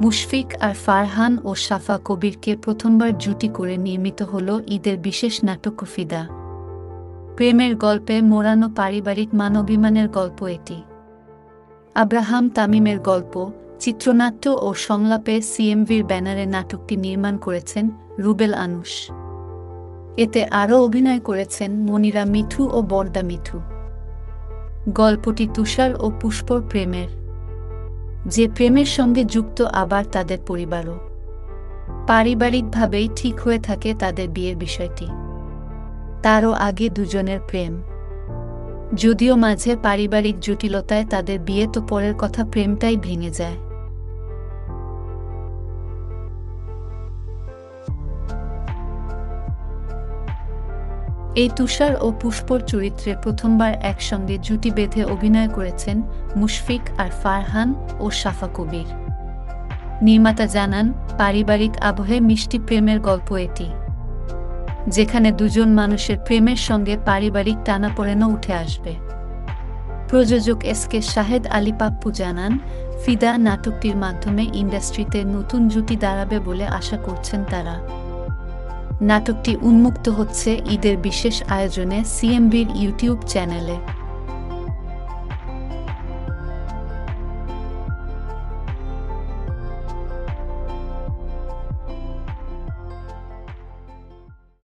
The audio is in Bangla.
মুশফিক আর ফারহান ও সাফা কবিরকে প্রথমবার জুটি করে নির্মিত হল ঈদের বিশেষ নাটক ফিদা। প্রেমের গল্পে মোড়ানো পারিবারিক মানবিমানের গল্প এটি। আব্রাহাম তামিমের গল্প, চিত্রনাট্য ও সংলাপে সিএমভির ব্যানারে নাটকটি নির্মাণ করেছেন রুবেল আনুশ এতে আরও অভিনয় করেছেন মনিরা মিঠু ও বর্দা মিঠু। গল্পটি তুষার ও পুষ্পর প্রেমের। যে প্রেমের সঙ্গে যুক্ত আবার তাদের পরিবারও। পারিবারিকভাবেই ঠিক হয়ে থাকে তাদের বিয়ের বিষয়টি। তারও আগে দুজনের প্রেম। যদিও মাঝে পারিবারিক জটিলতায় তাদের বিয়ে তো পরের কথা প্রেমটাই ভেঙে যায়। এই তুষার ও পুষ্পর চরিত্রে প্রথমবার একসঙ্গে জুটি বেঁধে অভিনয় করেছেন মুশফিক আর ফারহান ও সাফা কবির। নির্মাতা জানান, পারিবারিক আবহে মিষ্টি প্রেমের গল্প এটি, যেখানে দুজন মানুষের প্রেমের সঙ্গে পারিবারিক টানাপোড়েনও উঠে আসবে। প্রযোজক এস কে শাহেদ আলী পাপ্পু জানান, ফিদা নাটকটির মাধ্যমে ইন্ডাস্ট্রিতে নতুন জুটি দাঁড়াবে বলে আশা করছেন তারা। নাটকটি উন্মুক্ত হচ্ছে ঈদের বিশেষ আয়োজনে সিএমবির ইউটিউব চ্যানেলে।